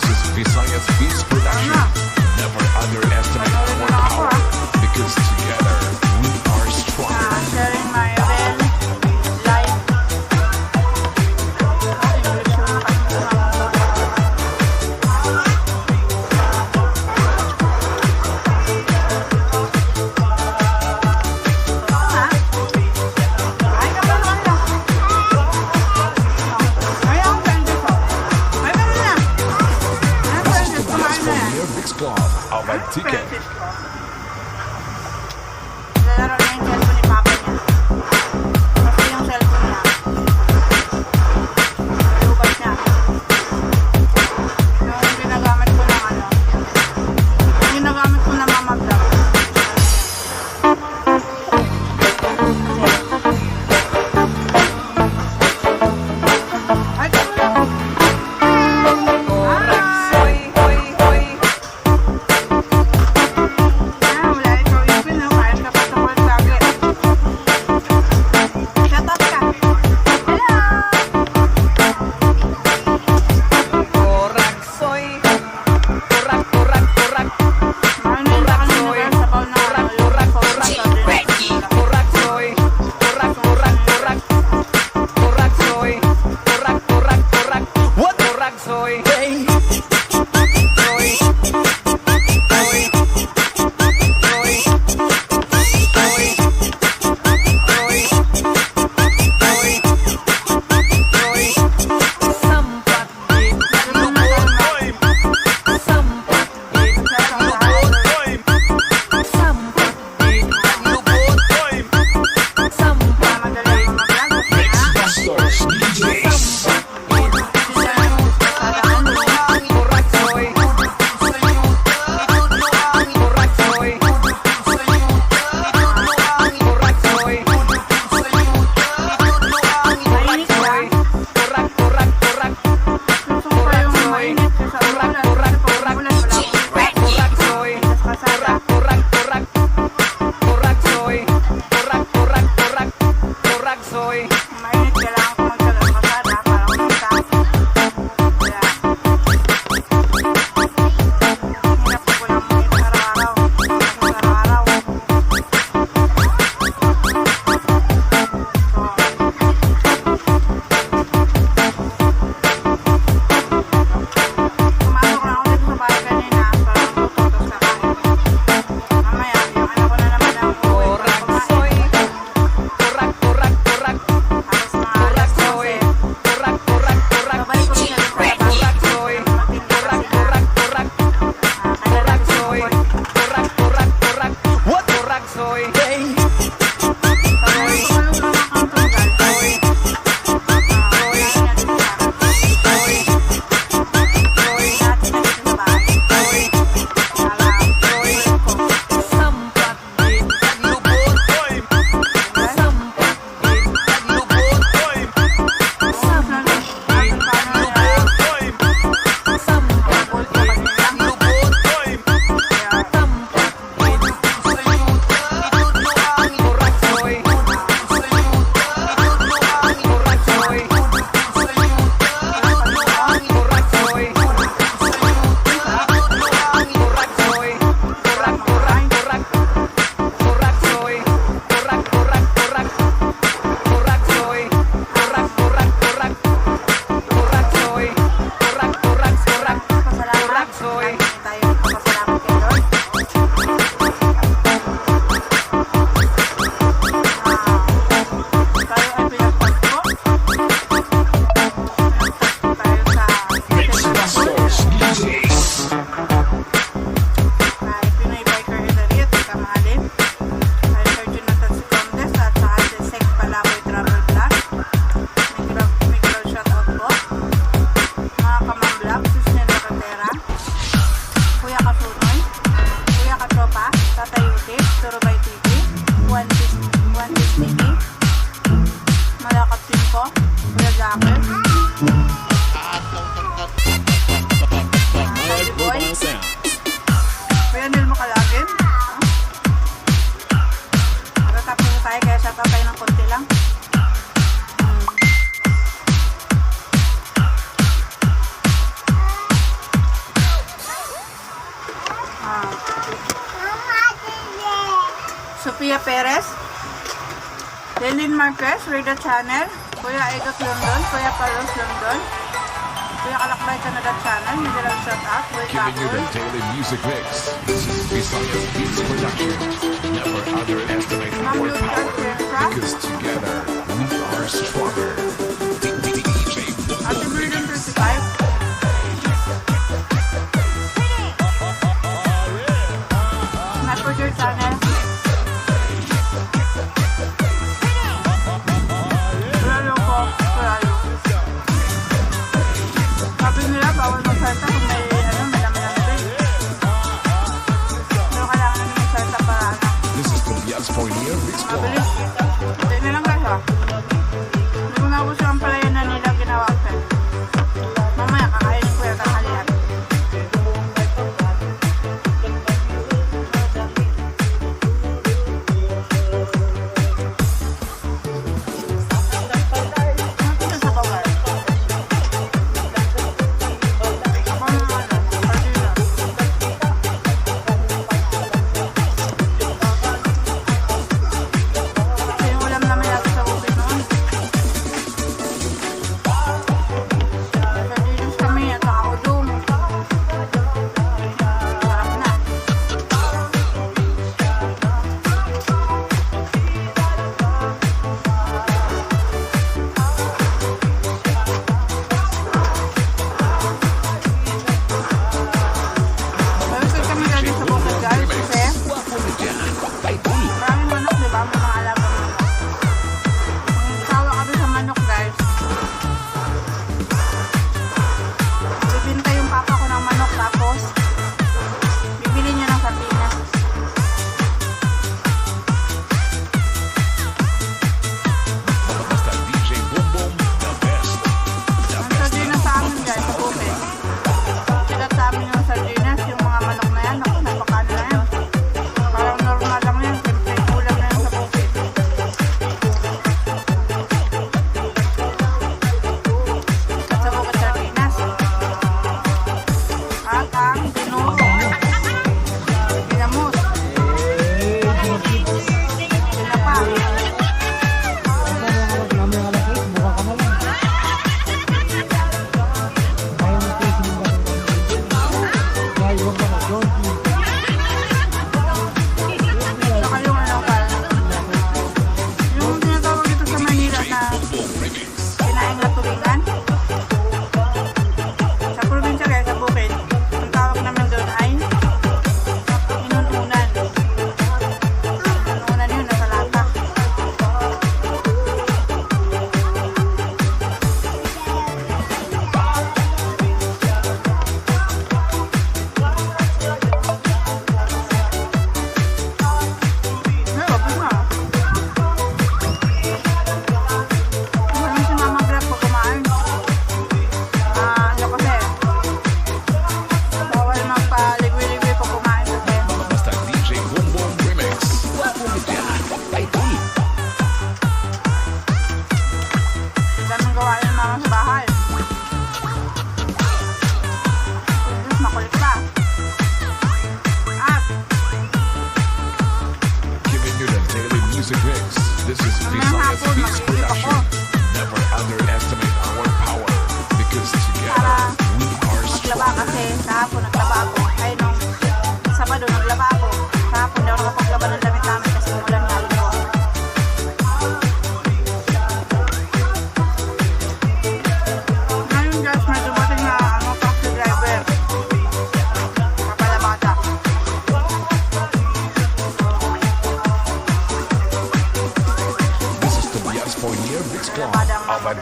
This is Visayas Beats. Gia Perez, Lelin Marquez, Rida Channel, Kuya Egot London, Kuya Palos London, Kuya Kalakbay Canada Channel, hindi lang shout out, Kuya Giving you the daily music mix. This is Visayas Beats Production. Never underestimate our power. Because together, we are stronger.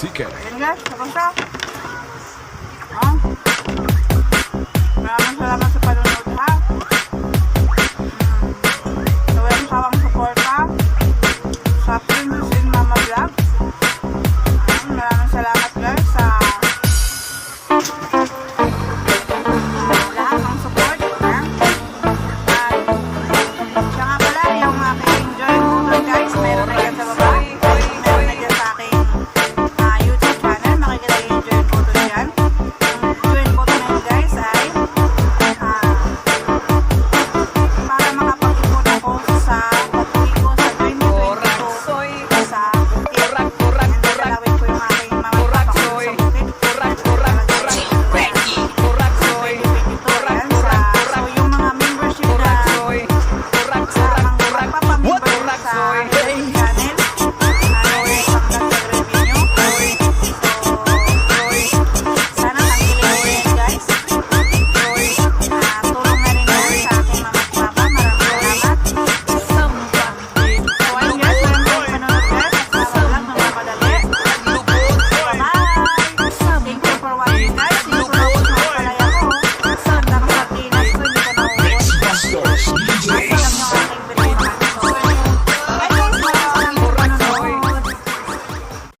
This